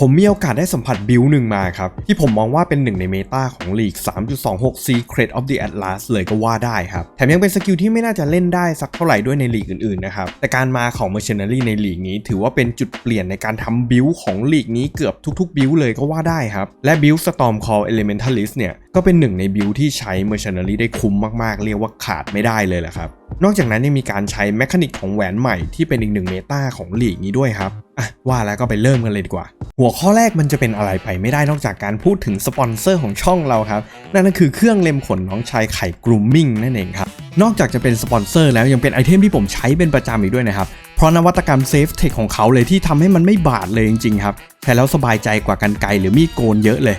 ผมมีโอกาสได้สัมผัสบิลหนึ่งมาครับ ที่ผมมองว่าเป็นหนึ่งในเมตาของลีก 3.26 Secret of the Atlas เลยก็ว่าได้ครับ แถมยังเป็นสกิลที่ไม่น่าจะเล่นได้สักเท่าไหร่ด้วยในลีกอื่นๆนะครับ แต่การมาของ Mercenary ในลีกนี้ ถือว่าเป็นจุดเปลี่ยนในการทำบิลของลีกนี้เกือบทุกๆบิลเลยก็ว่าได้ครับ และบิล Storm Call Elementalist เนี่ย ก็เป็นหนึ่งในบิลที่ใช้ Mercenary ได้คุ้มมากๆ เรียกว่าขาดไม่ได้เลยแหละครับ นอกจากนั้นยังมีการใช้แมคานิกของแหวนใหม่ที่เป็นอีกหนึ่งเมตาของลีกนี้ด้วยครับอะว่าแล้วก็ไปเริ่มกันเลยดีกว่า หัวข้อแรกมันจะเป็นอะไรไปไม่ได้นอกจากการพูดถึงสปอนเซอร์ของช่องเราครับ นั่นก็คือเครื่องเล็มขนน้องชายไข่กรูมมิ่งนั่นเองครับนอกจากจะเป็นสปอนเซอร์แล้วยังเป็นไอเทมที่ผมใช้เป็นประจำอีกด้วยนะครับเพราะนวัตกรรมเซฟเทคของเขาเลยที่ทำให้มันไม่บาดเลยจริงๆครับใช้แล้วสบายใจกว่ากันไกลหรือมีดโกนเยอะเลย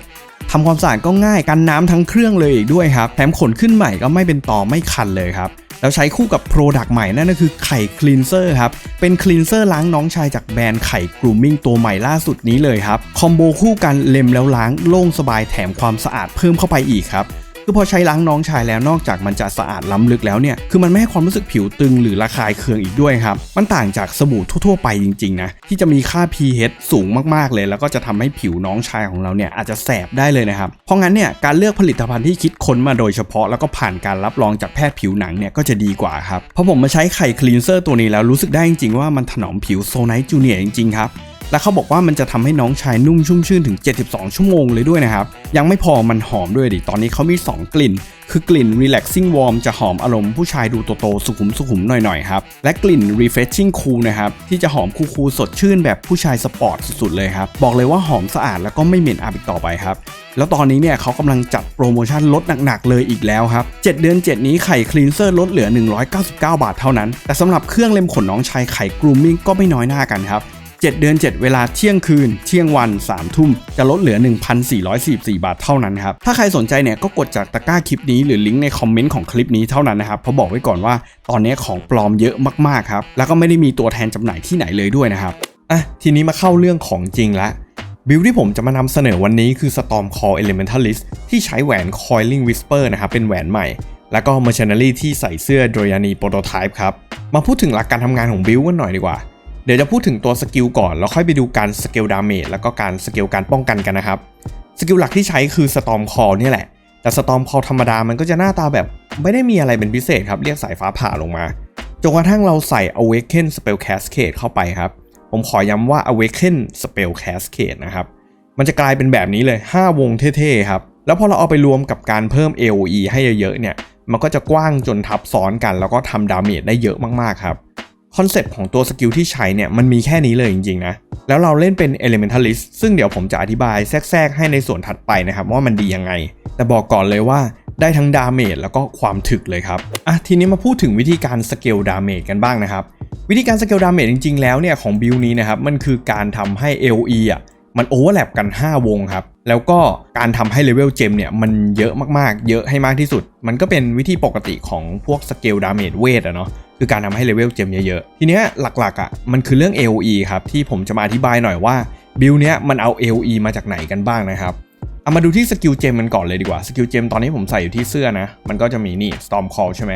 ทำความสะอาดก็ง่ายกันน้ำทั้งเครื่องเลยอีกด้วยครับ แถมขนขึ้นใหม่ก็ไม่เป็นต่อไม่คันเลยครับ แล้วใช้คู่กับโปรดักต์ใหม่นั่นก็คือไข่คลีนเซอร์ครับ เป็นคลีนเซอร์ล้างน้องชายจากแบรนด์ไข่กรูมมิ่งตัวใหม่ล่าสุดนี้เลยครับ คอมโบคู่กันเล็มแล้วล้างโล่งสบายแถมความสะอาดเพิ่มเข้าไปอีกครับ คือพอใช้ล้างน้องชายแล้วนอกจากมันจะสะอาดล้ำลึกแล้วเนี่ยคือมันไม่ให้ความรู้สึกผิวตึงหรือระคายเคืองอีกด้วยครับมันต่างจากสบู่ทั่วๆไปจริงๆนะที่จะมีค่า pH สูงมากๆเลย แล้วก็จะทำให้ผิวน้องชายของเราเนี่ยอาจจะแสบได้เลยนะครับเพราะงั้นเนี่ยการเลือกผลิตภัณฑ์ที่คิดค้นมาโดยเฉพาะแล้วก็ผ่านการรับรองจากแพทย์ผิวหนังเนี่ยก็จะดีกว่าครับเพราะผมมาใช้ไข่คลีนเซอร์ตัวนี้แล้วรู้สึกได้จริงๆว่ามันถนอมผิวโซไนท์จูเนียจริงๆครับ และเขาบอกว่ามันจะทำให้น้องชายนุ่มชุ่มชื่นถึง 72 ชั่วโมงเลยด้วยนะครับ ยังไม่พอมันหอมด้วยดิ ตอนนี้เขามี 2 กลิ่น คือกลิ่น relaxing warm จะหอมอารมณ์ผู้ชายดูโตๆสุขุมสุขุมหน่อยๆครับ และกลิ่น refreshing cool นะครับ ที่จะหอมคูลๆสดชื่นแบบผู้ชายสปอร์ตสุดๆเลยครับ บอกเลยว่าหอมสะอาดแล้วก็ไม่เหม็นอับอีกต่อไปครับแล้วตอนนี้เนี่ยเขากำลังจัดโปรโมชั่นลดหนักๆเลยอีกแล้วครับ 7 เดือน 7 นี้ไข่คลีนเซอร์ลดเหลือ 199 บาทเท่านั้น แต่สำหรับเครื่องเล็มขนน้องชายไข่กรูมมิ่งก็ไม่น้อยหน้ากันครับ 7 เดือน 7 เวลาเที่ยงคืน เที่ยงวัน 3 ทุ่ม จะลดเหลือ 1,444 บาทเท่านั้นครับ ถ้าใครสนใจเนี่ยก็กดจากตะกร้าคลิปนี้หรือลิงก์ในคอมเมนต์ของคลิปนี้เท่านั้นนะครับ เพราะบอกไว้ก่อนว่าตอนนี้ของปลอมเยอะมากๆครับ แล้วก็ไม่ได้มีตัวแทนจำหน่ายที่ไหนเลยด้วยนะครับ อะ ทีนี้มาเข้าเรื่องของจริงละบิลที่ผมจะมานำเสนอวันนี้คือ Storm Call Elementalist ที่ใช้แหวน Coiling Whisper นะครับ เป็นแหวนใหม่ แล้วก็ Mercenary ที่ใส่เสื้อ d r o y a n i Prototype ครับ มาพูดถึงหลักการทำงานของบิลกันหน่อยดีกว่า เดี๋ยวจะพูดถึงตัวสกิลก่อน แล้วค่อยไปดูการสเกลดาเมจแล้วก็การสเกลการป้องกันกันนะครับ สกิลหลักที่ใช้คือ Storm Call เนี่ยแหละ แต่ Storm Call ธรรมดามันก็จะหน้าตาแบบ ไม่ได้มีอะไรเป็นพิเศษครับ เรียกสายฟ้าผ่าลงมา จนกระทั่งเราใส่ Awaken Spell Cascade เข้าไปครับ ผมขอย้ำว่า Awaken Spell Cascade นะครับ มันจะกลายเป็นแบบนี้เลย 5 วงเท่ๆครับ แล้วพอเราเอาไปรวมกับการเพิ่ม AOE ให้เยอะๆเนี่ย มันก็จะกว้างจนทับซ้อนกัน แล้วก็ทำดาเมจได้เยอะมากๆครับ คอนเซปต์ของตัวสกิลที่ใช้เนี่ยมันมีแค่นี้เลยจริงๆนะ แล้วเราเล่นเป็น Elementalist ซึ่งเดี๋ยวผมจะอธิบายแทรกๆให้ในส่วนถัดไปนะครับว่ามันดียังไง แต่บอกก่อนเลยว่าได้ทั้งดาเมจแล้วก็ความถึกเลยครับ อะทีนี้มาพูดถึงวิธีการสเกลดาเมจกันบ้างนะครับ วิธีการสเกลดาเมจจริงๆแล้วเนี่ยของบิลนี้นะครับมันคือการทำให้ LE อะมันโอเวอร์แลปกัน 5 วงครับ แล้วก็การทำให้เลเวลเจมเนี่ยมันเยอะมากๆ เยอะให้มากที่สุด มันก็เป็นวิธีปกติของพวกสเกลดาเมจเวทอะเนาะคือการทำให้เลเวลเจมเยอะๆ ทีเนี้ยหลักๆอะมันคือเรื่อง AOE ครับ ที่ผมจะมาอธิบายหน่อยว่าบิลเนี้ยมันเอา AOE มาจากไหนกันบ้างนะครับเอามาดูที่สกิลเจมมันก่อนเลยดีกว่าสกิลเจมตอนนี้ผมใส่อยู่ที่เสื้อนะ มันก็จะมีนี่ Storm Call ใช่ไหม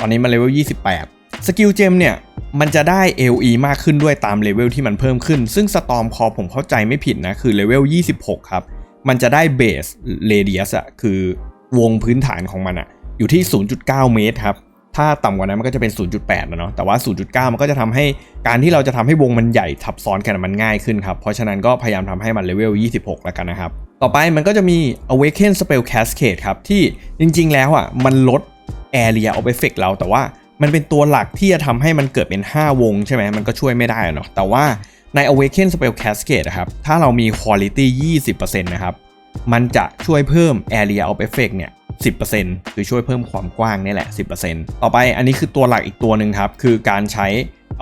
ตอนนี้มันเลเวล28สกิลเจมเนี่ยมันจะได้ LE มากขึ้นด้วยตามเลเวลที่มันเพิ่มขึ้น ซึ่ง Storm Call ผมเข้าใจไม่ผิดนะ คือเลเวล26 ครับ มันจะได้เบสเรเดียสอะคือวงพื้นฐานของมันอะอยู่ที่ 0.9 เมตรครับ ถ้าต่ำกว่านั้นมันก็จะเป็น 0.8นะเนาะ แต่ว่า 0.9 มันก็จะทำให้การที่เราจะทำให้วงมันใหญ่ทับซ้อนกันมันง่ายขึ้นครับ เพราะฉะนั้นก็พยายามทำให้มันเลเวล 26 แล้วกันนะครับ ต่อไปมันก็จะมี Awaken Spell Cascade ครับ ที่จริงๆ แล้วอะมันลด Area of Effect เราแต่ว่ามันเป็นตัวหลักที่จะทำให้มันเกิดเป็น 5 วงใช่ไหมมันก็ช่วยไม่ได้เนาะแต่ว่า ใน Awaken Spell Cascade นะครับ ถ้าเรามี Quality 20%นะครับ มันจะช่วยเพิ่ม Area of Effect เนี่ย 10%คือช่วยเพิ่มความกว้างนี่แหละ 10%ต่อไปอันนี้คือตัวหลักอีกตัวหนึ่งครับ คือการใช้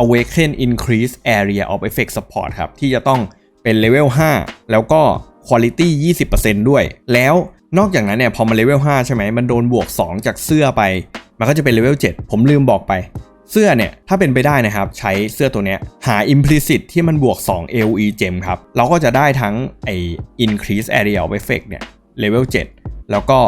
Awaken Increase Area of Effect Support ครับ ที่จะต้องเป็นเลเวล5แล้วก็ Quality 20%ด้วย แล้วนอกจากนั้นเนี่ยพอมาเลเวล5ใช่ไหมมันโดนบวก 2 จากเสื้อไป มันก็จะเป็นเลเวล7ผมลืมบอกไป เสื้อเนี่ยถ้าเป็นไปได้นะครับใช้เสื้อตัวเนี้ยหา implicit ที่มันบวก 2 AOE gem ครับ เราก็จะได้ทั้งไอ increase area of effect เนี่ยเลเวล7แล้วก็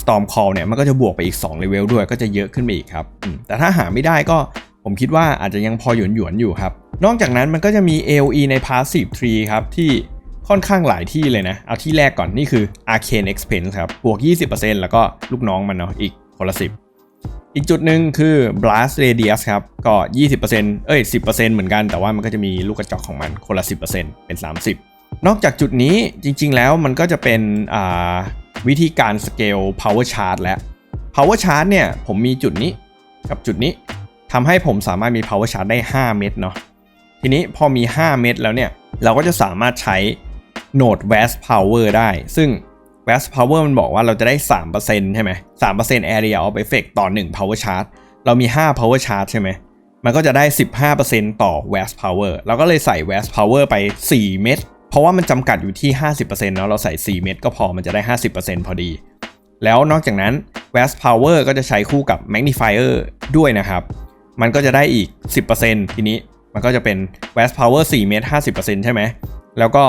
storm call เนี่ยมันก็จะบวกไปอีก2เลเวลด้วยก็จะเยอะขึ้นไปอีกครับ แต่ถ้าหาไม่ได้ก็ผมคิดว่าอาจจะยังพอหยวนหยวนอยู่ครับ นอกจากนั้นมันก็จะมี AOE ใน passive tree ครับที่ค่อนข้างหลายที่เลยนะ เอาที่แรกก่อนนี่คือ Arcane Expense ครับบวก 20%แล้วก็ลูกน้องมันเนาะอีกคนละ10 อีกจุดหนึ่งคือ Blast Radius ครับ ก็ 20%เอ้ย 10%เหมือนกัน แต่ว่ามันก็จะมีลูกกระจกของมันคนละ 10%เป็น 30 นอกจากจุดนี้จริง ๆ แล้วมันก็จะเป็นวิธีการสเกล power charge และ power charge เนี่ย ผมมีจุดนี้กับจุดนี้ทำให้ผมสามารถมี power charge ได้ 5 เม็ดเนาะทีนี้พอมี 5 เม็ดแล้วเนี่ย เราก็จะสามารถใช้โหนด vast power ได้ ซึ่ง vast power มันบอกว่าเราจะได้ 3%ใช่ไหม3% area of effect ต่อ 1 power charge เรามี 5 power charge ใช่ไหม มันก็จะได้ 15%ต่อ vast power เราก็เลยใส่ vast power ไป 4 เม็ด เพราะว่ามันจำกัดอยู่ที่ 50%เนาะ เราใส่ 4 เม็ดก็พอ มันจะได้ 50%พอดี แล้วนอกจากนั้น vast power ก็จะใช้คู่กับ magnifier ด้วยนะครับ มันก็จะได้อีก 10%ทีนี้ มันก็จะเป็น vast power 4 เมตร50%ใช่ไหม แล้วก็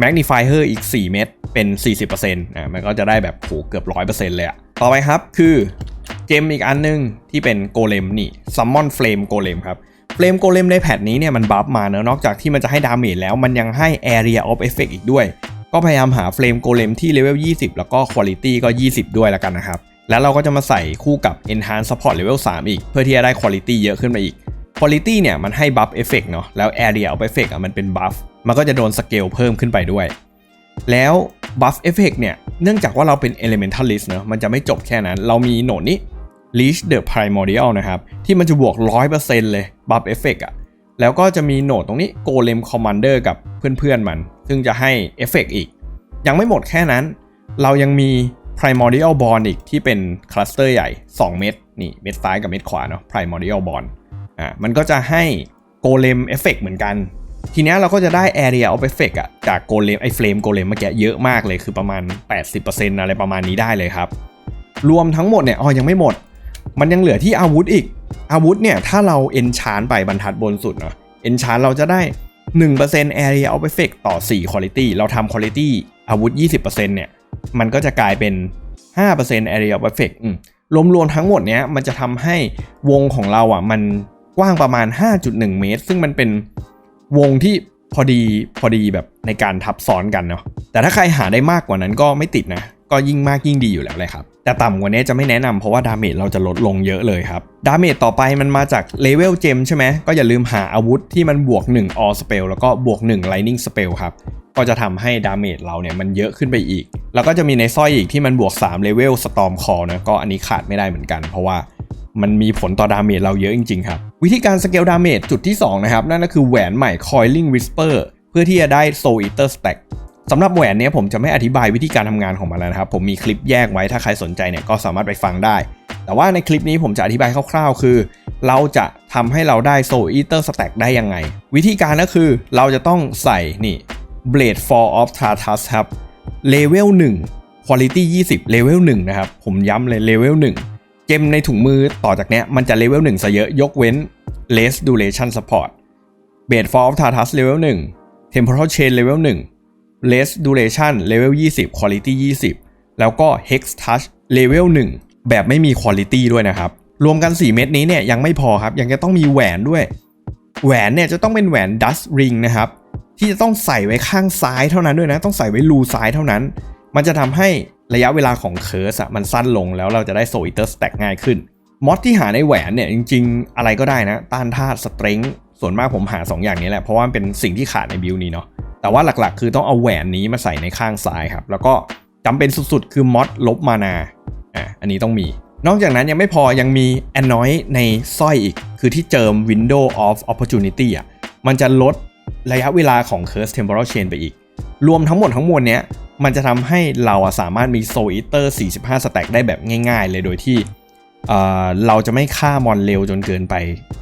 magnifier อีก 4 เมตรเป็น 40%อะมันก็จะได้แบบโหเกือบ 100%เลยอะต่อไปครับคือเกมอีกอันนึงที่เป็นโกเลมนี่ summon flame golem ครับ flame golem ในแพทนี้เนี่ยมันบัฟมาเนอะนอกจากที่มันจะให้ดาเมจแล้วมันยังให้ area of effect อีกด้วย ก็พยายามหา flame golem ที่เลเวล20 แล้วก็ quality ก็ 20 ด้วยแล้วกันนะครับ แล้วเราก็จะมาใส่คู่กับ enhance support level 3 อีก เพื่อที่จะได้ quality เยอะขึ้นมาอีก quality เนี่ยมันให้ buff effect เนาะแล้ว area of effect อะมันเป็น buff มันก็จะโดนสเกลเพิ่มขึ้นไปด้วย แล้ว buff effect เนี่ย เนื่องจากว่าเราเป็น elementalist เนะมันจะไม่จบแค่นั้น เรามีโหนดนี้ leash the primordial นะครับ ที่มันจะบวก 100%เลย buff effect อะแล้วก็จะมีโหนดตรงนี้ golem commander กับเพื่อนๆมัน ซึ่งจะให้เอฟเฟกอีก ยังไม่หมดแค่นั้น เรายังมี primordial bond อีกที่เป็นคลัสเตอร์ใหญ่ 2 เม็ดนี่เม็ดซ้ายกับเม็ดขวาเนาะ primordial bond อะมันก็จะให้ golem effect เหมือนกัน ทีนี้เราก็จะได้ area of effect อะจาก golem ไอ้ flame golem เมื่อกี้เยอะมากเลยคือประมาณ 80%อะไรประมาณนี้ได้เลยครับ รวมทั้งหมดเนี่ยอ๋อยังไม่หมด มันยังเหลือที่อาวุธอีก อาวุธเนี่ยถ้าเรา enchan ไปบรรทัดบนสุดเนาะ enchan เราจะได้ 1% area of effect ต่อ 4 quality เราทำ quality อาวุธ 20%เนี่ยมันก็จะกลายเป็น 5% area of effect อืมรวมๆทั้งหมดเนี้ยมันจะทำให้วงของเราอะมันกว้างประมาณ 5.1 เมตร ซึ่งมันเป็น วงที่พอดีพอดีแบบในการทับซ้อนกันเนาะแต่ถ้าใครหาได้มากกว่านั้นก็ไม่ติดนะ ก็ยิ่งมากยิ่งดีอยู่แล้วเลยครับ แต่ต่ำกว่านี้จะไม่แนะนำเพราะว่าดาเมจเราจะลดลงเยอะเลยครับ ดาเมจต่อไปมันมาจากเลเวลเจมใช่ไหมก็อย่าลืมหาอาวุธที่มันบวก 1 all spell แล้วก็บวก 1 lightning spell ครับก็จะทำให้ดาเมจเราเนี่ยมันเยอะขึ้นไปอีก แล้วก็จะมีในสร้อยอีกที่มันบวก3เลเวล storm call นะก็อันนี้ขาดไม่ได้เหมือนกัน เพราะว่า มันมีผลต่อดาเมจเราเยอะจริงๆครับ วิธีการสเกลดาเมจจุดที่ 2 นะครับ นั่นก็คือแหวนใหม่ coiling whisper เพื่อที่จะได้ soul eater stack สำหรับแหวนเนี้ยผมจะไม่อธิบายวิธีการทำงานของมันแล้วนะครับ ผมมีคลิปแยกไว้ถ้าใครสนใจเนี่ยก็สามารถไปฟังได้ แต่ว่าในคลิปนี้ผมจะอธิบายคร่าวๆ คือ เราจะทำให้เราได้ soul eater stack ได้ยังไง วิธีการก็คือเราจะต้องใส่นี่ blade fall of tartarus ครับ level 1 quality 20 level 1นะครับผมย้ำเลย level 1 กมในถุงมือต่อจากเนี้ยมันจะ level 1ซะเยอะยกเว้น less duration support blade fall of tartarus level 1 temporal chain level 1 less duration level 20 quality 20 แล้วก็ hex touch level 1แบบไม่มี quality ด้วยนะครับ รวมกัน 4 เม็ดนี้เนี่ยยังไม่พอครับ ยังจะต้องมีแหวนด้วย แหวนเนี่ยจะต้องเป็นแหวน dust ring นะครับ ที่จะต้องใส่ไว้ข้างซ้ายเท่านั้นด้วยนะ ต้องใส่ไว้รูซ้ายเท่านั้น มันจะทำให้ระยะเวลาของเคิร์สมันสั้นลงแล้วเราจะได้โซอิเตอร์สแต็กง่ายขึ้นมอดที่หาในแหวนเนี่ยจริงๆ อะไรก็ได้นะ ต้านธาตุสเตร n งส่วนมากผมหา 2 อย่างนี้แหละ เพราะว่าเป็นสิ่งที่ขาดในบิลนี้เนาะแต่ว่าหลักๆ คือต้องเอาแหวนนี้มาใส่ในข้างซ้ายครับ แล้วก็จำเป็นสุดๆ คือมอดลบมานาอะอันนี้ต้องมี นอกจากนั้นยังไม่พอยังมี a n n o y ในสร้อยอีก คือที่เจิม Window of Opportunity อะมันจะลดระยะเวลาของ Curse Temporal Chain ไปอีก รวมทั้งหมดทั้งมวลเนี้ย มันจะทำให้เราสามารถมี Soul Eater 45 สแต็กได้แบบง่ายๆ เลยโดยที่เเราจะไม่ฆ่ามอนเร็วจนเกินไป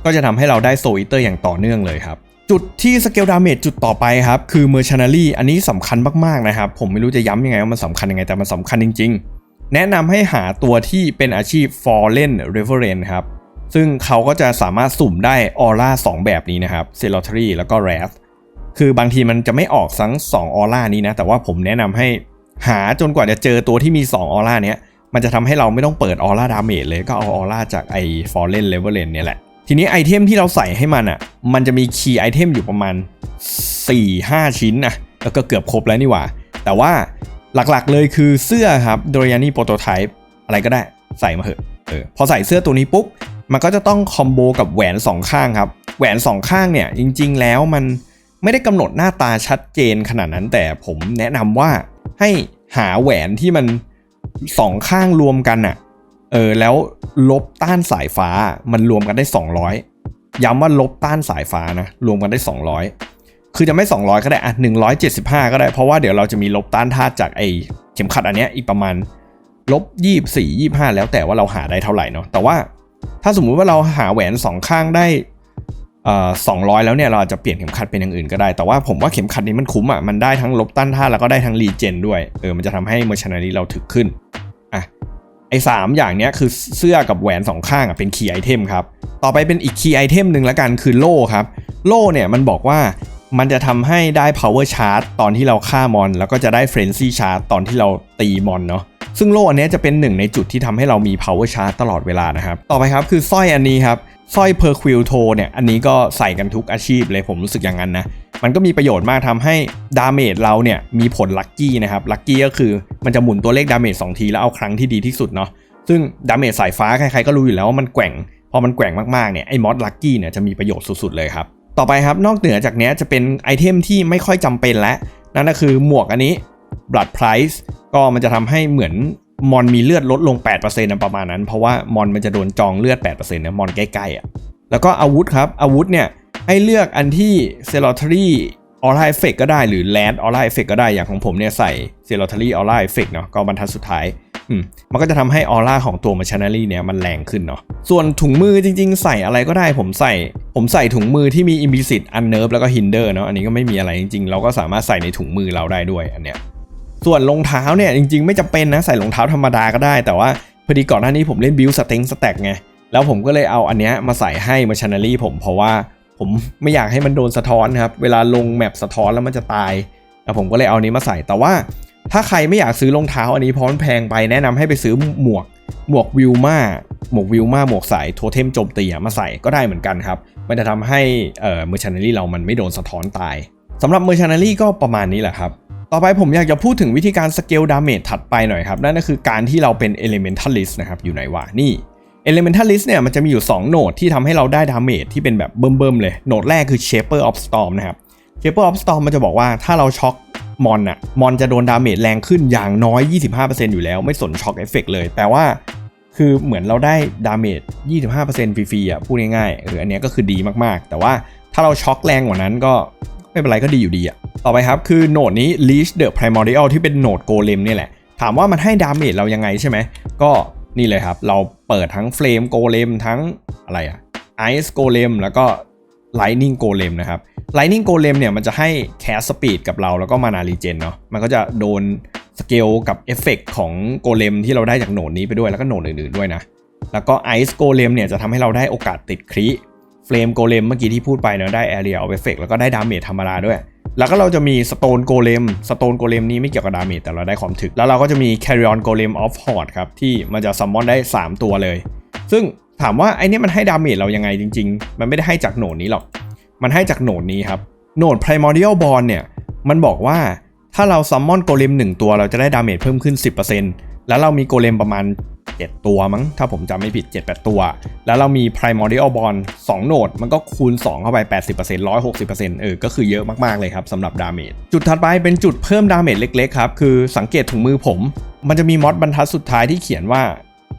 ก็จะทำให้เราได้ Soul Eater อย่างต่อเนื่องเลยครับ จุดที่สเกลดาเมจจุดต่อไปครับ คือ Mercenary อันนี้สำคัญมากๆนะครับ ผมไม่รู้จะย้ำยังไงว่ามันสำคัญยังไงแต่มันสำคัญจริง ๆ แนะนำให้หาตัวที่เป็นอาชีพ Fallen Reverend ครับซึ่งเขาก็จะสามารถสุ่มได้ออร่า2แบบนี้นะครับ c e l o t r y แล้วก็ Wrath คือบางทีมันจะไม่ออกทั้ง2ออร่านี้นะ แต่ว่าผมแนะนำให้หาจนกว่าจะเจอตัวที่มี 2 ออร่าเนี้ย มันจะทำให้เราไม่ต้องเปิดออร่าดาเมจเลยก็เอาออร่าจากไอ้ Fallen Reverend เนี่ยแหละ ทีนี้ไอเทมที่เราใส่ให้มันอะ มันจะมีคีย์ไอเทมอยู่ประมาณ 4-5 ชิ้นนะแล้วก็เกือบครบแล้วนี่หว่า แต่ว่าหลักๆเลยคือเสื้อครับโดรยานี่โปรโตไทป์อะไรก็ได้ใส่มาเถอะเออพอใส่เสื้อตัวนี้ปุ๊บมันก็จะต้องคอมโบกับแหวนสองข้างครับ แหวนสองข้างเนี่ยจริง ๆ แล้วมัน ไม่ได้กำหนดหน้าตาชัดเจนขนาดนั้น แต่ผมแนะนำว่าให้หาแหวนที่มันสองข้างรวมกันอะเออแล้วลบต้านสายฟ้ามันรวมกันได้ 200 ย้ำว่าลบต้านสายฟ้านะรวมกันได้ 200 คือจะไม่ 200 ก็ได้อะ175 ก็ได้เพราะว่าเดี๋ยวเราจะมีลบต้านธาตุจากไอเข็มขัดอันเนี้ยอีกประมาณลบ24 25 แล้วแต่ว่าเราหาได้เท่าไหร่เนาะแต่ว่าถ้าสมมุติว่าเราหาแหวนสองข้างได้ เอ่อ200แล้วเนี่ยเราอาจจะเปลี่ยนเข็มขัดเป็นอย่างอื่นก็ได้ แต่ว่าผมว่าเข็มขัดนี้มันคุ้มอะมันได้ทั้งลบต้านธาแล้วก็ได้ทั้งรีเจนด้วยเออมันจะทำให้เมอร์ชันนารีเราถึกขึ้นอะไอ้สามอย่างเนี้ยคือเสื้อกับแหวนสองข้างอะเป็นคีย์ไอเทมครับต่อไปเป็นอีกคีย์ไอเทมหนึ่งละกันคือโล่ครับโล่เนี่ยมันบอกว่ามันจะทำให้ได้ power charge ตอนที่เราฆ่ามอน แล้วก็จะได้ frenzy charge ตอนที่เราตีมอนเนาะซึ่งโล่อันนี้จะเป็นหนึ่งในจุดที่ทำให้เรามี power charge ตลอดเวลานะครับ ต่อไปครับคือสร้อยอันนี้ครับ สร้อย per quill toe เนี่ยอันนี้ก็ใส่กันทุกอาชีพเลยผมรู้สึกอย่างนั้นนะ มันก็มีประโยชน์มากทำให้ดาเมจเราเนี่ยมีผลลัคกี้นะครับลัคกี้ก็คือมันจะหมุนตัวเลขดาเมจสองทีแล้วเอาครั้งที่ดีที่สุดเนาะซึ่งดาเมจสายฟ้าใครๆก็รู้อยู่แล้วว่ามันแกว่งพอมันแกว่งมากๆเนี่ยไอ้มอสลัคกี้เนี่ยจะมีประโยชน์สุดๆเลยครับต่อไปครับนอกเหนือจากนี้จะเป็นไอเทมที่ไม่ค่อยจำเป็นแล้วนั่นก็คือหมวกอันนี้ blood price ก็มันจะทำให้เหมือน มอนมีเลือดลดลง 8%นะประมาณนั้น เพราะว่ามอนมันจะโดนจองเลือด 8%เนะมอนใกล้ๆอะแล้วก็อาวุธครับ อาวุธเนี่ยให้เลือกอันที่ c e l o t a r y Aura Effect ก็ได้หรือ Land Aura Effect ก็ได้อย่างของผมเนี่ยใส่ c e l o t a r y Aura Effect เนาะก็บรรทัดสุดท้ายมมันก็จะทำให้ออร่าของตัวมาช n น r รี่เนี่ยมันแรงขึ้นเนาะ ส่วนถุงมือจริงๆ ใส่อะไรก็ได้ผมใส่ ผมใส่ถุงมือที่มี implicit unnerve แล้วก็ hinder เนาะ อันนี้ก็ไม่มีอะไรจริงๆ เราก็สามารถใส่ในถุงมือเราได้ด้วยอันเนี้ย ส่วนรองเท้าเนี่ยจริงๆ ไม่จำเป็นนะใส่รองเท้าธรรมดาก็ได้ แต่ว่าพอดีก่อนหน้านี้ผมเล่นบิวสเต็งสแต็กไงแล้วผมก็เลยเอาอันเนี้ยมาใส่ให้มาช n น r รี่ผมเพราะว่าผมไม่อยากให้มันโดนสะท้อนครับเวลาลงแมปสะท้อนแล้วมันจะตายแล้วผมก็เลยเอานี้มาใส่แต่ว่า ถ้าใครไม่อยากซื้อรองเท้าอันนี้เพราะมันแพงไปแนะนำให้ไปซื้อหมวกหมวกวิลมาหมวกวิลมาหมวกใสายโทเทมโจมตีมาใส่ก็ได้เหมือนกันครับมันจะทำให้เอ่อเมอร์ชันนารีเรามันไม่โดนสะท้อนตายสำหรับเมอร์ชันนารีก็ประมาณนี้แหละครับ ต่อไปผมอยากจะพูดถึงวิธีการสเกลดาเมจถัดไปหน่อยครับ นั่นก็คือการที่เราเป็น Elementalist นะครับ อยู่ไหนวะนี่ Elementalist เนี่ยมันจะมีอยู่ 2 โหนดที่ทำให้เราได้ดาเมจที่เป็นแบบเบิ่มๆเลย โหนดแรกคือ Shaper of Storm นะครับ Shaper of Storm มันจะบอกว่าถ้าเราช็อกมอนอะมอนจะโดนดาเมจแรงขึ้นอย่างน้อย 25%อยู่แล้วไม่สนช็อกเอฟเฟกเลย แต่ว่าคือเหมือนเราได้ดาเมจ 25%ฟรีๆอะพูดง่ายๆเอออันนี้ก็คือดีมากๆ แต่ว่าถ้าเราช็อกแรงกว่านั้นก็ไม่เป็นไรก็ดีอยู่ดีอะ ต่อไปครับคือโหนดนี้ Leash the Primordial ที่เป็นโหนดโกเลมเนี่ยแหละ ถามว่ามันให้ดาเมจเรายังไงใช่ไหม ก็นี่เลยครับ เราเปิดทั้งเฟลมโกเลมทั้งอะไรอะไอซ์โกเลมแล้วก็ Lightning Golem นะครับ Lightning Golem เนี่ยมันจะให้แคสสปีดกับเราแล้วก็มานารีเจนเนาะมันก็จะโดนสเกลกับเอฟเฟกของโกเลมที่เราได้จากโหนดนี้ไปด้วยแล้วก็โหนดอื่นๆด้วยนะแล้วก็ Ice Golem เนี่ยจะทำให้เราได้โอกาสติดคริ เฟลมโกเลมเมื่อกี้ที่พูดไปเนาะได้ Area of Effect แล้วก็ได้ดาเมจธรรมดาด้วย แล้วก็เราจะมี Stone Golem Stone Golem นี้ไม่เกี่ยวกับดาเมจแต่เราได้ความถึก แล้วเราก็จะมี Carrion Golem of Horde ครับ ที่มันจะซัมมอนได้ 3 ตัวเลย ซึ่งถามว่าไอเนี้ยมันให้ดาเมจเรายังไงจริง ๆ มันไม่ได้ให้จากโหนดนี้หรอก มันให้จากโหนดนี้ครับโหนด primordial bond เนี่ยมันบอกว่าถ้าเราซัมมอนโกเลม1ตัวเราจะได้ดาเมจเพิ่มขึ้น 10%แล้วเรามีโกเลมประมาณ 7 ตัวมั้ง ถ้าผมจำไม่ผิด 7-8 ตัว แล้วเรามี primordial bond 2 โหนด มันก็คูณ 2 เข้าไป 80% 160%เออ ก็คือเยอะมาก ๆ เลยครับสำหรับดาเมจ จุดถัดไปเป็นจุดเพิ่มดาเมจเล็ก ๆ ครับ คือสังเกตถุงมือผม มันจะมีมอดบรรทัดสุดท้ายที่เขียนว่า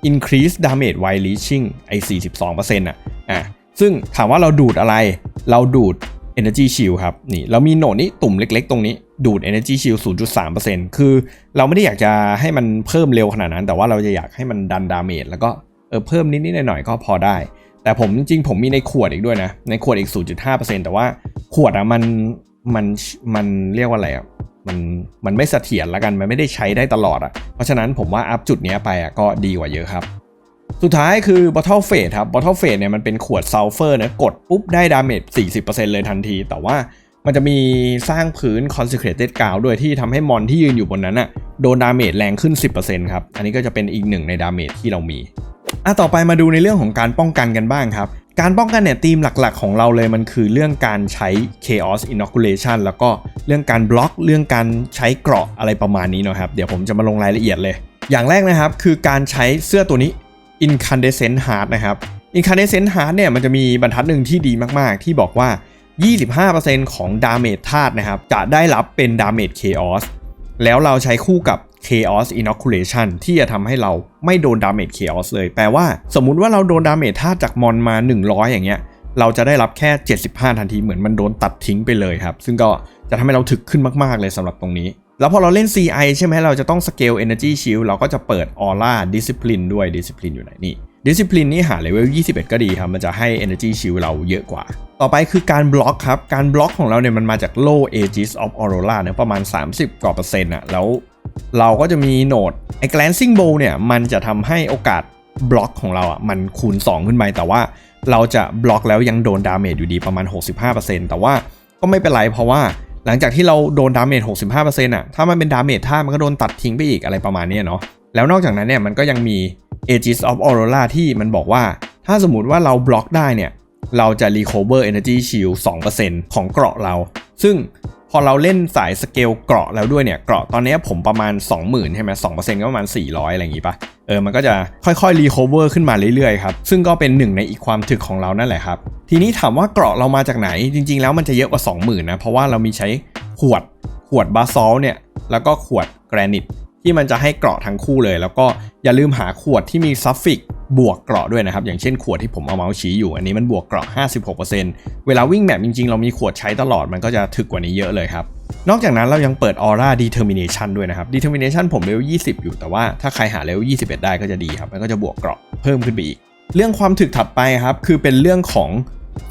increase damage while reaching ไอ้42%อะ อะ ซึ่งถามว่าเราดูดอะไร เราดูด Energy Shield ครับ นี่ เรามีโหนดนี้ตุ่มเล็ก ๆ ตรงนี้ ดูด Energy Shield 0.3%คือเราไม่ได้อยากจะให้มันเพิ่มเร็วขนาดนั้น แต่ว่าเราจะอยากให้มันดันดาเมจแล้วก็เออเพิ่มนิดๆหน่อยๆก็พอได้ แต่ผมจริงๆผมมีในขวดอีกด้วยนะ ในขวดอีก 0.5%แต่ว่าขวดอะมันมันมันเรียกว่าอะไรอะมันมันไม่เสถียรละกันมันไม่ได้ใช้ได้ตลอดอะเพราะฉะนั้นผมว่าอัพจุดนี้ไปอะก็ดีกว่าเยอะครับสุดท้ายคือ Bottle Fade ครับ Bottle Fade เนี่ยมันเป็นขวดซัลเฟอร์นะกดปุ๊บได้ดาเมจ40%เลยทันที แต่ว่า มันจะมีสร้างพื้น Consecrated Ground ด้วยที่ทำให้มอนที่ยืนอยู่บนนั้นอะโดนดาเมจแรงขึ้น 10%ครับ อันนี้ก็จะเป็นอีกหนึ่งในดาเมจที่เรามีอะต่อไปมาดูในเรื่องของการป้องกันกันบ้างครับ การป้องกันเนี่ยธีมหลักๆ ของเราเลยมันคือเรื่องการใช้ chaos inoculation แล้วก็เรื่องการบล็อกเรื่องการใช้เกราะอะไรประมาณนี้นะครับ เดี๋ยวผมจะมาลงรายละเอียดเลย อย่างแรกนะครับคือการใช้เสื้อตัวนี้ incandescent heart นะครับ incandescent heart เนี่ยมันจะมีบรรทัดหนึ่งที่ดีมากๆ ที่บอกว่า 25%ของดาเมจธาตุนะครับ จะได้รับเป็นดาเมจ chaos แล้วเราใช้คู่กับ chaos inoculation ที่จะทำให้เราไม่โดนดาเมจ chaos เลย แปลว่า สมมุติว่าเราโดนดาเมจธาตุจากมอนมา 100 อย่างเงี้ย เราจะได้รับแค่ 75 ทันทีเหมือนมันโดนตัดทิ้งไปเลยครับ ซึ่งก็จะทำให้เราถึกขึ้นมาก ๆ เลยสำหรับตรงนี้ แล้วพอเราเล่น CI ใช่ไหมเราจะต้อง scale energy shield เราก็จะเปิด aura discipline ด้วย discipline อยู่ไหนนี่ discipline นี่หาเลเวล 21 ก็ดีครับ มันจะให้ energy shield เราเยอะกว่า ต่อไปคือการบล็อกครับ การบล็อกของเราเนี่ยมันมาจาก low aegis of aurora เนี่ยประมาณ 30 กว่าเปอร์เซ็นต์อะแล้วเราก็จะมีโหนดไอ้ glancing bow เนี่ยมันจะทำให้โอกาสบล็อกของเราอะมันคูณ 2 ขึ้นไป แต่ว่าเราจะบล็อกแล้วยังโดนดาเมจอยู่ดีประมาณ 65%แต่ว่าก็ไม่เป็นไรเพราะว่าหลังจากที่เราโดนดาเมจ 65%อะ ถ้ามันเป็นดาเมจท่ามันก็โดนตัดทิ้งไปอีกอะไรประมาณนี้เนาะ แล้วนอกจากนั้นเนี่ยมันก็ยังมี Aegis of Aurora ที่มันบอกว่า ถ้าสมมติว่าเราบล็อกได้เนี่ย เราจะ recover energy shield 2%ของเกราะเรา ซึ่งพอเราเล่นสายสเกลเกราะแล้วด้วยเนี่ย เกราะตอนนี้ผมประมาณ 20,000 ใช่ไหม2%ก็ประมาณ 400 อะไรอย่างงี้ปะเออ มันก็จะค่อยๆ recover ขึ้นมาเรื่อยๆครับ ซึ่งก็เป็นหนึ่งในอีกความถึกของเรานั่นแหละครับ ทีนี้ถามว่าเกราะเรามาจากไหน จริงๆแล้วมันจะเยอะกว่า 20,000 นะ เพราะว่าเรามีใช้ขวด ขวดบาซอลเนี่ย แล้วก็ขวดแกรนิต ที่มันจะให้เกราะทั้งคู่เลย แล้วก็อย่าลืมหาขวดที่มีซัฟฟิกบวกเกราะด้วยนะครับ อย่างเช่นขวดที่ผมเอาเมาส์ชี้อยู่ อันนี้มันบวกเกราะ 56%เวลาวิ่งแมปจริงๆ เรามีขวดใช้ตลอดมันก็จะถึกกว่านี้เยอะเลยครับ นอกจากนั้นเรายังเปิด Aura Determination ด้วยนะครับ Determination ผมเลเวล20 อยู่แต่ว่าถ้าใครหาเลเวล21 ได้ก็จะดีครับมันก็จะบวกเกราะเพิ่มขึ้นไปอีก เรื่องความถึกถัดไปครับคือเป็นเรื่องของ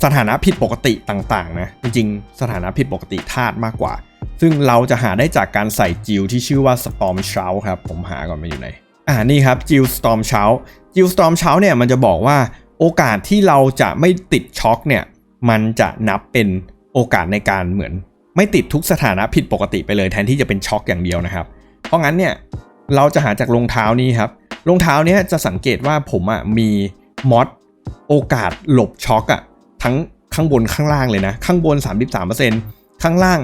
สถานะผิดปกติต่างๆนะจริงๆ สถานะผิดปกติธาตุมากกว่า ซึ่งเราจะหาได้จากการใส่จิวที่ชื่อว่า Storm Shout ครับ ผมหาก่อนมาอยู่ไหน อ่านี่ครับจิว Storm Shout จิว Storm Shout เนี่ยมันจะบอกว่าโอกาสที่เราจะไม่ติดช็อคเนี่ยมันจะนับเป็นโอกาสในการเหมือน ไม่ติดทุกสถานะผิดปกติไปเลยแทนที่จะเป็นช็อคอย่างเดียวนะครับ เพราะงั้นเนี่ยเราจะหาจากรองเท้านี้ครับรองเท้าเนี้ยจะสังเกตว่าผมอะมีมอดโอกาสหลบช็อคอะทั้งข้างบนข้างล่างเลยนะ ข้างบน 33% ข้างล่าง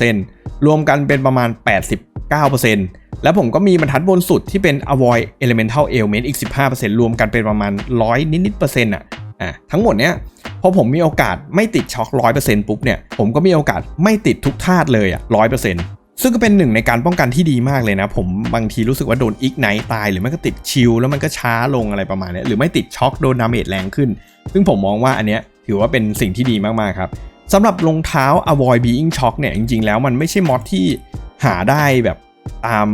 56%รวมกันเป็นประมาณ 89%แล้วผมก็มีบรรทัดบนสุดที่เป็น avoid elemental ailment อีก 15%รวมกันเป็นประมาณ 100 นิดๆเปอร์เซ็นต์อะอะทั้งหมดเนี้ยพอผมมีโอกาสไม่ติดช็อค 100%ปุ๊บเนี่ยผมก็มีโอกาสไม่ติดทุกธาตุเลยอะ 100%ซึ่งก็เป็นหนึ่งในการป้องกันที่ดีมากเลยนะ ผมบางทีรู้สึกว่าโดนอีกไนตาย หรือไม่ก็ติดชิลแล้วมันก็ช้าลงอะไรประมาณนี้หรือไม่ติดช็อคโดนดาเมจแรงขึ้น ซึ่งผมมองว่าอันเนี้ยถือว่าเป็นสิ่งที่ดีมากๆครับ สำหรับรองเท้า avoid being shock เนี่ยจริงๆแล้วมันไม่ใช่มอดที่หาได้แบบตาม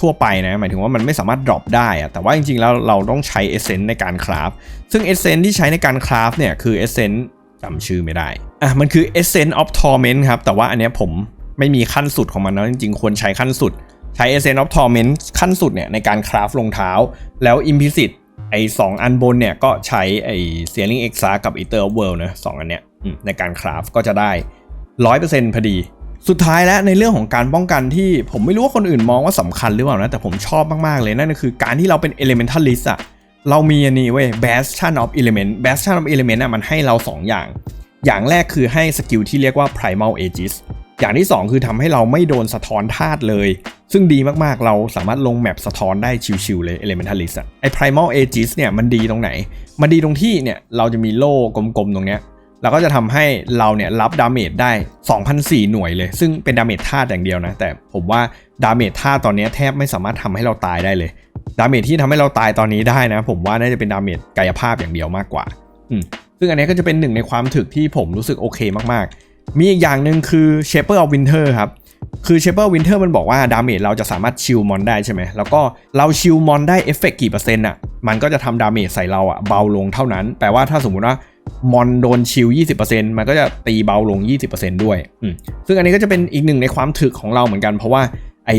ทั่วไปนะหมายถึงว่ามันไม่สามารถ drop ได้อะแต่ว่าจริงๆแล้วเราต้องใช้ essence ในการคราฟซึ่ง essence ที่ใช้ในการคราฟเนี่ยคือ essence จำชื่อไม่ได้อะมันคือ essence of torment ครับ แต่ว่าอันเนี้ยผมไม่มีขั้นสุดของมันนะจริงๆ ควรใช้ขั้นสุด ใช้ essence of torment ขั้นสุดเนี่ยในการคราฟรองเท้า แล้ว implicit ไอ้สองอันบนเนี่ยก็ใช้ไอ้ sealing exa กับ ether of world นะสองอันเนี้ยในการคราฟก็จะได้100%พอดี สุดท้ายแล้วในเรื่องของการป้องกันที่ผมไม่รู้ว่าคนอื่นมองว่าสำคัญหรือเปล่านะ แต่ผมชอบมากๆเลย นั่นก็คือการที่เราเป็น elementalist อะเรามีอันนี้เว้ย bastion of element bastion of element อะมันให้เรา 2 อย่าง อย่างแรกคือให้สกิลที่เรียกว่า primal aegis อย่างที่ 2 คือทำให้เราไม่โดนสะท้อนธาตุเลย ซึ่งดีมากๆเราสามารถลงแมปสะท้อนได้ชิวๆเลย elementalist อะไอ primal aegis เนี่ยมันดีตรงไหน มันดีตรงที่เนี่ยเราจะมีโล่กลมๆตรงเนี้ยแล้วก็จะทำให้เราเนี่ยรับดาเมจได้ 2,004 หน่วยเลย ซึ่งเป็นดาเมจธาตุอย่างเดียวนะ แต่ผมว่าดาเมจธาตุตอนนี้แทบไม่สามารถทำให้เราตายได้เลย ดาเมจที่ทำให้เราตายตอนนี้ได้นะ ผมว่าน่าจะเป็นดาเมจกายภาพอย่างเดียวมากกว่า อืมซึ่งอันนี้ก็จะเป็นหนึ่งในความถึกที่ผมรู้สึกโอเคมากๆ มีอีกอย่างหนึ่งคือ Shaper of Winter ครับคือ Shaper of Winter มันบอกว่าดาเมจเราจะสามารถชิลมอนได้ใช่ไหม แล้วก็เราชิลมอนได้เอฟเฟกกี่เปอร์เซ็นต์อะ มันก็จะทำดาเมจใส่เราอะเบาลงเท่านั้น แปลว่าถ้าสมมุติว่ามอนโดนชิล 20%มันก็จะตีเบาลง 20%ด้วยอืมซึ่งอันนี้ก็จะเป็นอีกหนึ่งในความถึกของเราเหมือนกัน เพราะว่าไอ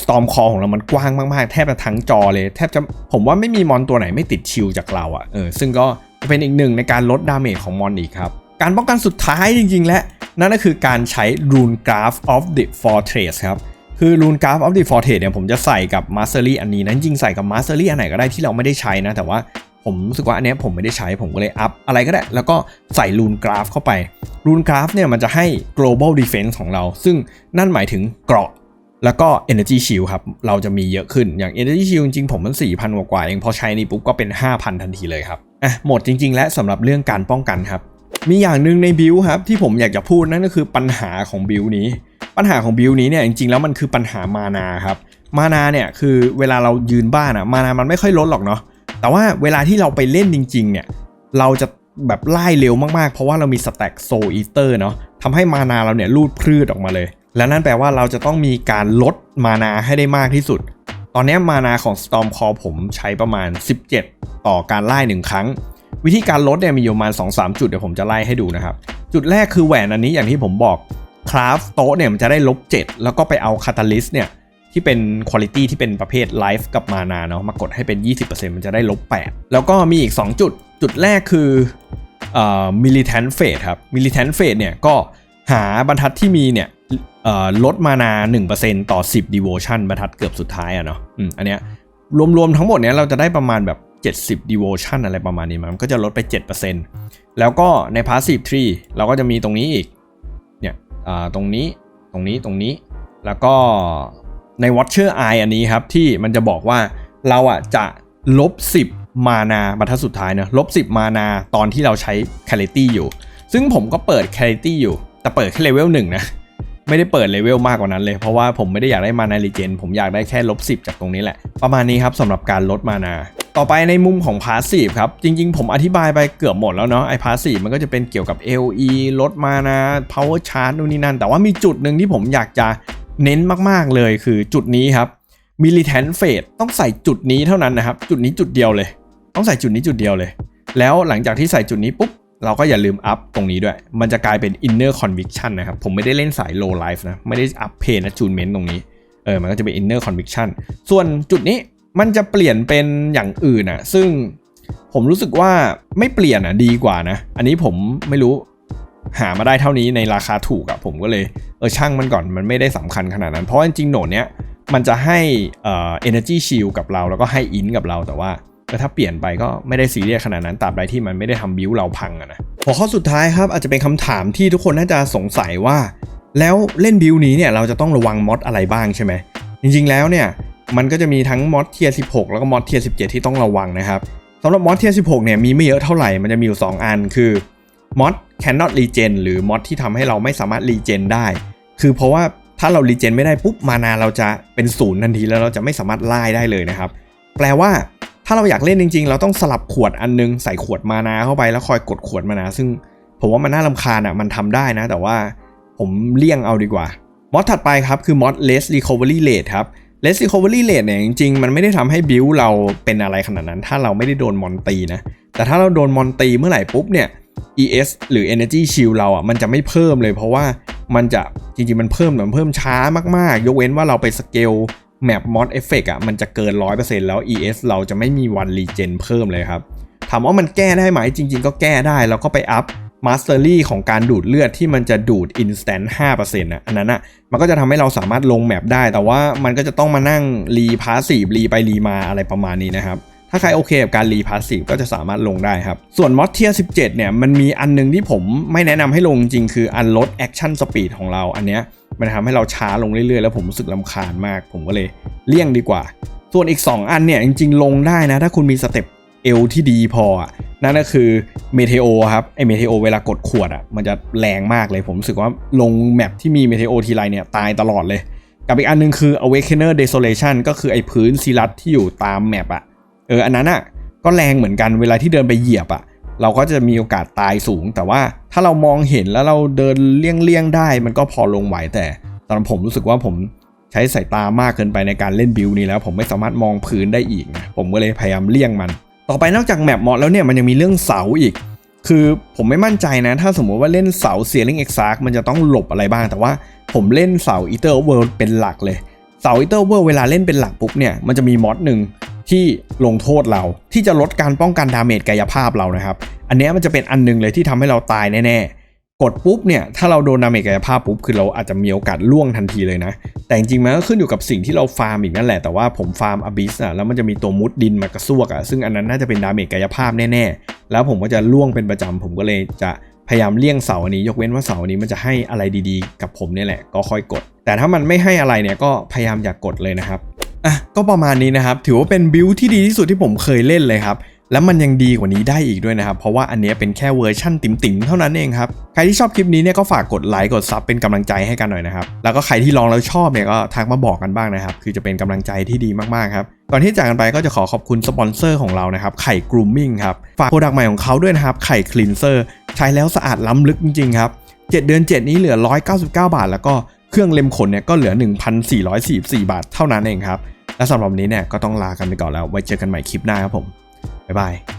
Storm Call ของเรามันกว้างมากๆ แทบจะทั้งจอเลย แทบจะผมว่าไม่มีมอนตัวไหนไม่ติดชิลจากเราอะ่ะ เออ ซึ่งก็เป็นอีกหนึ่งในการลดดาเมจของมอนอีกครับ การป้องกันสุดท้ายจริงๆ และนั่นก็คือการใช้ Rune Graph of the Fortress ครับคือ Rune Graph of the Fortress เนี่ยผมจะใส่กับ Mastery อันนี้นะจริงใส่กับ Mastery อันไหนก็ได้ที่เราไม่ได้ใช้นะ แต่ว่าผมรู้สึกว่าอันนี้ผมไม่ได้ใช้ผมก็เลยอัพอะไรก็ได้ แล้วก็ใส่รูนกราฟเข้าไปรูนกราฟเนี่ยมันจะให้ global defense ของเรา ซึ่งนั่นหมายถึงเกราะแล้วก็ energy shield ครับ เราจะมีเยอะขึ้น อย่าง energy shield จริงๆ ผมมัน 4,000 กว่าเอง พอใช้นี่ปุ๊บก็เป็น 5,000 ทันทีเลยครับ อะ หมดจริง ๆ และสำหรับเรื่องการป้องกันครับ มีอย่างหนึ่งในบิลครับที่ผมอยากจะพูดนั่นก็คือปัญหาของบิลนี้ ปัญหาของบิลนี้เนี่ยจริงๆแล้วมันคือปัญหามานาครับ มานาเนี่ยคือเวลาเรายืนบ้านอะมานามันไม่ค่อยลดหรอกเนาะแต่ว่าเวลาที่เราไปเล่นจริง ๆ เนี่ย เราจะแบบไล่เร็วมากๆ เพราะว่าเรามีสแต็กโซอีเตอร์เนาะทำให้มานาเราเนี่ยลูดพืชออกมาเลย และนั่นแปลว่าเราจะต้องมีการลดมานาให้ได้มากที่สุด ตอนนี้มานาของ Storm Call ผมใช้ประมาณ 17 ต่อการไล่หนึ่งครั้ง วิธีการลดเนี่ยมีอยู่ประมาณ 2-3 จุดเดี๋ยวผมจะไล่ให้ดูนะครับ จุดแรกคือแหวนอันนี้อย่างที่ผมบอกคราฟโต๊ะเนี่ยมันจะได้ลบ 7 แล้วก็ไปเอาคาตาลิสเนี่ยที่เป็นคุณภาพที่เป็นประเภทไลฟ์กับมานาเนาะมากดให้เป็น 20%มันจะได้ลบ 8 แล้วก็มีอีก 2 จุด จุดแรกคือเอ่อ militant fate ครับ militant fate เนี่ยก็หาบรรทัดที่มีเนี่ยเอ่อลดมานา 1%ต่อ 10 devotion บรรทัดเกือบสุดท้ายอะเนาะ อืม อันเนี้ยรวมๆทั้งหมดเนี้ยเราจะได้ประมาณแบบ 70 devotion อะไรประมาณนี้มันก็จะลดไป 7%แล้วก็ใน passive tree เราก็จะมีตรงนี้อีก เนี่ยตรงนี้ ตรงนี้ ตรงนี้ แล้วก็ใน Watcher Eye อันนี้ครับ ที่มันจะบอกว่าเราอะจะลบ 10 มานาบรรทัดสุดท้ายเนอะลบ 10 มานาตอนที่เราใช้ Clarity อยู่ ซึ่งผมก็เปิด Clarity อยู่ แต่เปิดแค่เลเวลหนึ่งนะไม่ได้เปิดเลเวลมากกว่านั้นเลย เพราะว่าผมไม่ได้อยากได้มานารีเจน ผมอยากได้แค่ลบ10 จากตรงนี้แหละ ประมาณนี้ครับสำหรับการลดมานา ต่อไปในมุมของพาสซีฟครับ จริง ๆ ผมอธิบายไปเกือบหมดแล้วเนาะไอพาสซีฟมันก็จะเป็นเกี่ยวกับ LE ลดมานา power charge นู่นนี่นั่น แต่ว่ามีจุดหนึ่งที่ผมอยากจะเน้นมากๆเลยคือจุดนี้ครับ militant fate ต้องใส่จุดนี้เท่านั้นนะครับ จุดนี้จุดเดียวเลย ต้องใส่จุดนี้จุดเดียวเลย แล้วหลังจากที่ใส่จุดนี้ปุ๊บเราก็อย่าลืมอัพตรงนี้ด้วย มันจะกลายเป็น inner conviction นะครับ ผมไม่ได้เล่นสาย low life นะ ไม่ได้อัพ pain attunement ตรงนี้ เออ มันก็จะเป็น inner conviction ส่วนจุดนี้ มันจะเปลี่ยนเป็นอย่างอื่นอะซึ่งผมรู้สึกว่าไม่เปลี่ยนอะดีกว่านะ อันนี้ผมไม่รู้หามาได้เท่านี้ในราคาถูกอะผมก็เลยเออช่างมันก่อนมันไม่ได้สำคัญขนาดนั้น เพราะจริงๆโหนดเนี้ยมันจะให้เอ่อ energy shield กับเราแล้วก็ให้ in กับเราแต่ว่าถ้าเปลี่ยนไปก็ไม่ได้ซีเรียสขนาดนั้นตราบใดที่มันไม่ได้ทำบิวเราพังอะนะหัวข้อสุดท้ายครับอาจจะเป็นคำถามที่ทุกคนน่าจะสงสัยว่า แล้วเล่นบิวนี้เนี่ยเราจะต้องระวังมอดอะไรบ้างใช่ไหมจริงๆแล้วเนี่ย มันก็จะมีทั้งมอดเทียร์16 แล้วก็มอดเทียร์17 ที่ต้องระวังนะครับสำหรับมอดเทียร์16 เนี่ยมีไม่เยอะเท่าไหร่ มันจะมีอยู่ 2 อันคือมอด cannot regen หรือมอดที่ทำให้เราไม่สามารถ regen ได้ คือเพราะว่าถ้าเรา regen ไม่ได้ปุ๊บมานาเราจะเป็นศูนย์ทันทีแล้วเราจะไม่สามารถไล่ได้เลยนะครับ แปลว่าถ้าเราอยากเล่นจริง ๆ เราต้องสลับขวดอันนึงใส่ขวดมานาเข้าไปแล้วคอยกดขวดมานา ซึ่งผมว่ามันน่าลำคาญอะมันทำได้นะ แต่ว่าผมเลี่ยงเอาดีกว่ามอดถัดไปครับคือมอด less recovery rate ครับ less recovery rate เนี่ยจริงๆ มันไม่ได้ทำให้บิวเราเป็นอะไรขนาดนั้น ถ้าเราไม่ได้โดนมอนตีนะ แต่ถ้าเราโดนมอนตีเมื่อไหร่ปุ๊บเนี่ย ES หรือ Energy Shield เราอะมันจะไม่เพิ่มเลยเพราะว่ามันจะจริงๆ มันเพิ่มแต่มันเพิ่มช้ามากๆ ยกเว้นว่าเราไปสเกลแมปมอดเอฟเฟกอะมันจะเกิน 100%แล้ว ES เราจะไม่มีวันรีเจนเพิ่มเลยครับ ถามว่ามันแก้ได้ไหมจริง ๆ ก็แก้ได้แล้วก็ไปอัพ มาสเตอรี่ของการดูดเลือดที่มันจะดูด instant 5%นะอันนั้นอะมันก็จะทำให้เราสามารถลงแมปได้ แต่ว่ามันก็จะต้องมานั่งรีพาสซีฟรีไปรีมาอะไรประมาณนี้นะครับถ้าใครโอเคกับการรีพาสซีฟก็จะสามารถลงได้ครับ ส่วนมอดเทีย17 เนี่ย มันมีอันนึงที่ผมไม่แนะนำให้ลงจริงคืออันลดแอคชั่นสปีดของเราอันเนี้ยมันทำให้เราช้าลงเรื่อยๆ แล้วผมรู้สึกลำคาญมาก ผมก็เลยเลี่ยงดีกว่า ส่วนอีก 2 อันเนี่ย จริงๆ ลงได้นะ ถ้าคุณมีสเต็ป เอลที่ดีพออะนั่นก็คือเมเทโอครับไอเมเทโอเวลากดขวดอะมันจะแรงมากเลยผมรู้สึกว่าลงแมปที่มีเมเทโอทีไรเนี่ยตายตลอดเลย กับอีกอันนึงคือ Awakener Desolation ก็คือไอพื้นซีรัตที่อยู่ตามแมปอะเอออันนั้นอะก็แรงเหมือนกันเวลาที่เดินไปเหยียบอะเราก็จะมีโอกาสตายสูง แต่ว่าถ้าเรามองเห็นแล้วเราเดินเลี่ยงๆได้ มันก็พอลงไหวแต่ตอนผมรู้สึกว่าผมใช้สายตามากเกินไปในการเล่นบิลนี้แล้ว ผมไม่สามารถมองพื้นได้อีกนะผมก็เลยพยายามเลี่ยงมัน ต่อไปนอกจากแมปมอดแล้วเนี่ยมันยังมีเรื่องเสาอีก คือผมไม่มั่นใจนะ ถ้าสมมติว่าเล่นเสาเซียริงเอ็กซาร์มันจะต้องหลบอะไรบ้าง แต่ว่าผมเล่นเสา Ether World เป็นหลักเลยเสา Ether World เวลาเล่นเป็นหลักปุ๊บเนี่ยมันจะมีมอดหนึ่งที่ลงโทษเราที่จะลดการป้องกันดาเมจกายภาพเรานะครับ อันนี้มันจะเป็นอันหนึงเลยที่ทำให้เราตายแน่ กดปุ๊บเนี่ยถ้าเราโดนดาเมจกายภาพปุ๊บคือเราอาจจะมีโอกาสล่วงทันทีเลยนะ แต่จริงๆมันก็ขึ้นอยู่กับสิ่งที่เราฟาร์มอีกนั่นแหละแต่ว่าผมฟาร์มอบิสอะแล้วมันจะมีตัวมุดดินมากระซวกอะซึ่งอันนั้นน่าจะเป็นดาเมจกายภาพแน่ๆ แล้วผมก็จะล่วงเป็นประจำผมก็เลยจะพยายามเลี่ยงเสาอันนี้ ยกเว้นว่าเสาอันนี้มันจะให้อะไรดีๆ กับผมเนี่ยแหละก็ค่อยกด แต่ถ้ามันไม่ให้อะไรเนี่ยก็พยายามอย่ากกดเลยนะครับอะก็ประมาณนี้นะครับถือว่าเป็นบิลที่ดีที่สุดที่ผมเคยเล่นเลยครับ แล้วมันยังดีกว่านี้ได้อีกด้วยนะครับ เพราะว่าอันนี้เป็นแค่เวอร์ชั่นติ๋มๆเท่านั้นเองครับ ใครที่ชอบคลิปนี้เนี่ยก็ฝากกดไลค์กดซับเป็นกำลังใจให้กันหน่อยนะครับ แล้วก็ใครที่ลองแล้วชอบเนี่ยก็ทักมาบอกกันบ้างนะครับ คือจะเป็นกำลังใจที่ดีมากๆครับก่อนที่จากกันไปก็จะขอขอบคุณสปอนเซอร์ของเรานะครับ ไข่กรูมมิ่งครับ ฝากโปรดักต์ใหม่ของเขาด้วยนะครับ ไข่คลีนเซอร์ใช้แล้วสะอาดล้ำลึกจริงๆครับ 7 เดือน 7 นี้เหลือ 199 บาท แล้วก็เครื่องเล็มขนเนี่ยก็เหลือ 1,444 บาทเท่านั้นเองครับ และสำหรับวันนี้เนี่ยก็ต้องลากันไปก่อนแล้ว ไว้เจอกันใหม่คลิปหน้าครับผม บ๊ายบาย